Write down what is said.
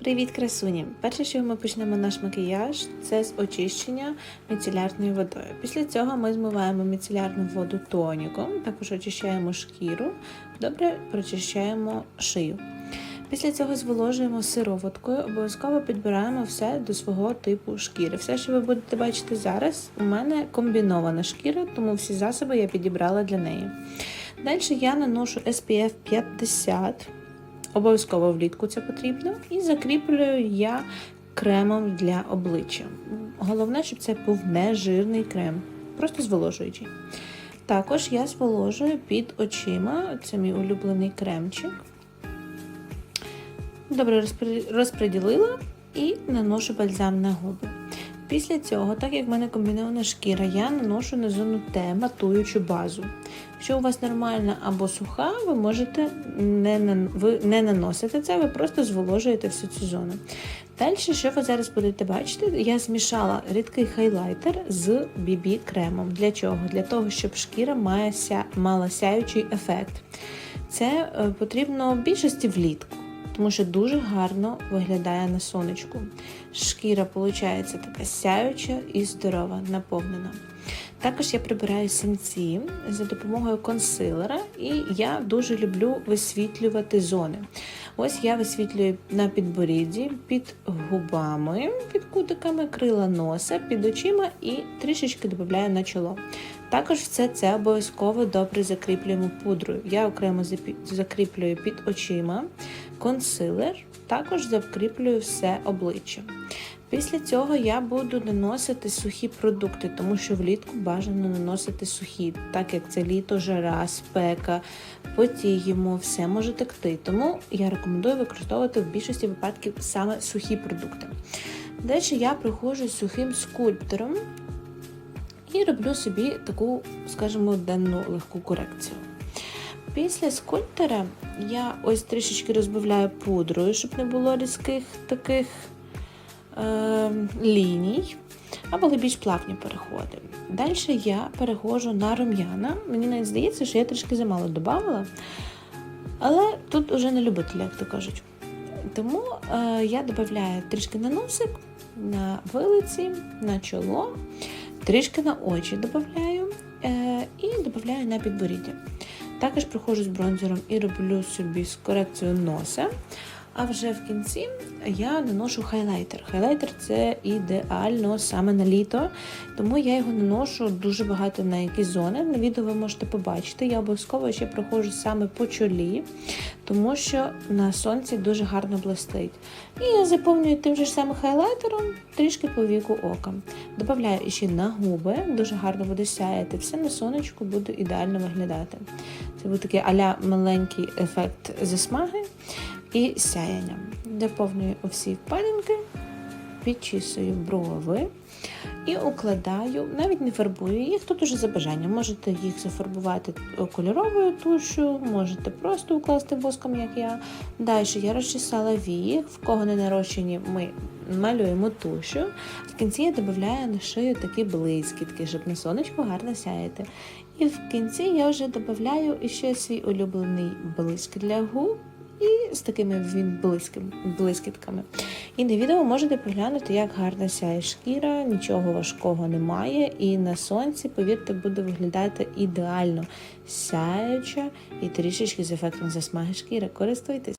Привіт, красуні! Перше, що ми почнемо наш макіяж, це з очищення міцелярною водою. Після цього ми змиваємо міцелярну воду тоніком, також очищаємо шкіру, добре прочищаємо шию. Після цього зволожуємо сироваткою, обов'язково підбираємо все до свого типу шкіри. Все, що ви будете бачити зараз, у мене комбінована шкіра, тому всі засоби я підібрала для неї. Далі я наношу SPF 50. Обов'язково влітку це потрібно. І закріплюю я кремом для обличчя. Головне, щоб це був не жирний крем, просто зволожуючий. Також я зволожую під очима, це мій улюблений кремчик. Добре розподілила і наношу бальзам на губи. Після цього, так як в мене комбінована шкіра, я наношу на зону Т матуючу базу. Якщо у вас нормальна або суха, ви можете не ви не наносити це, ви просто зволожуєте всю цю зону. Далі, що ви зараз будете бачити, я змішала рідкий хайлайтер з BB кремом. Для чого? Для того, щоб шкіра мала сяючий ефект. Це е, потрібно більшості влітку тому що дуже гарно виглядає на сонечку. Шкіра, виходить, така сяюча і здорова, наповнена. Також я прибираю синці за допомогою консилера, і я дуже люблю висвітлювати зони. Ось я висвітлюю на підборідді, під губами, під кутиками, крила носа, під очима і трішечки додаю на чоло. Також все це обов'язково добре закріплюємо пудрою. Я окремо закріплюю під очима, консилер, також закріплюю все обличчя. Після цього я буду наносити сухі продукти, тому що влітку бажано наносити сухі, так як це літо, жара, спека, потіємо, все може текти. Тому я рекомендую використовувати в більшості випадків саме сухі продукти. Далі я приходжу з сухим скульптором і роблю собі таку, скажімо, денну легку корекцію. Після скульптора я ось трішечки розбавляю пудрою, щоб не було різких таких е, ліній, а були більш плавні переходи. Далі я переходжу на рум'яна. Мені навіть здається, що я трішки замало додавала, але тут уже не любителі, як то кажуть. Тому е, я додаю трішки на носик, на вилиці, на чоло, трішки на очі додаю е, і додаю на підборіддя. Також приходжу з бронзером і роблю собі корекцію носа. А вже в кінці я наношу хайлайтер. Хайлайтер це ідеально саме на літо, тому я його наношу дуже багато на якісь зони. На відео ви можете побачити. Я обов'язково ще проходжу саме по чолі, тому що на сонці дуже гарно блистить. І я заповнюю тим же самим хайлайтером трішки по віку ока. Добавляю ще на губи, дуже гарно буде сяяти. Все на сонечку буде ідеально виглядати. Це буде такий аля маленький ефект засмаги і сяяння. Доповнюю усі впадинки, підчісую брови і укладаю, навіть не фарбую їх, тут уже за бажанням. Можете їх зафарбувати кольоровою тушу, можете просто укласти воском, як я. Далі я розчесала вії, в кого не нарощені, ми малюємо тушу. В кінці я додаю на шию такі блискітки, щоб на сонечку гарно сяяти. І в кінці я вже додаю ще свій улюблений блиск для губ і з такими він близьким, блискітками. І на відео можете поглянути, як гарно сяє шкіра, нічого важкого немає. І на сонці, повірте, буде виглядати ідеально сяюча і трішечки з ефектом засмаги шкіри. Користуйтесь!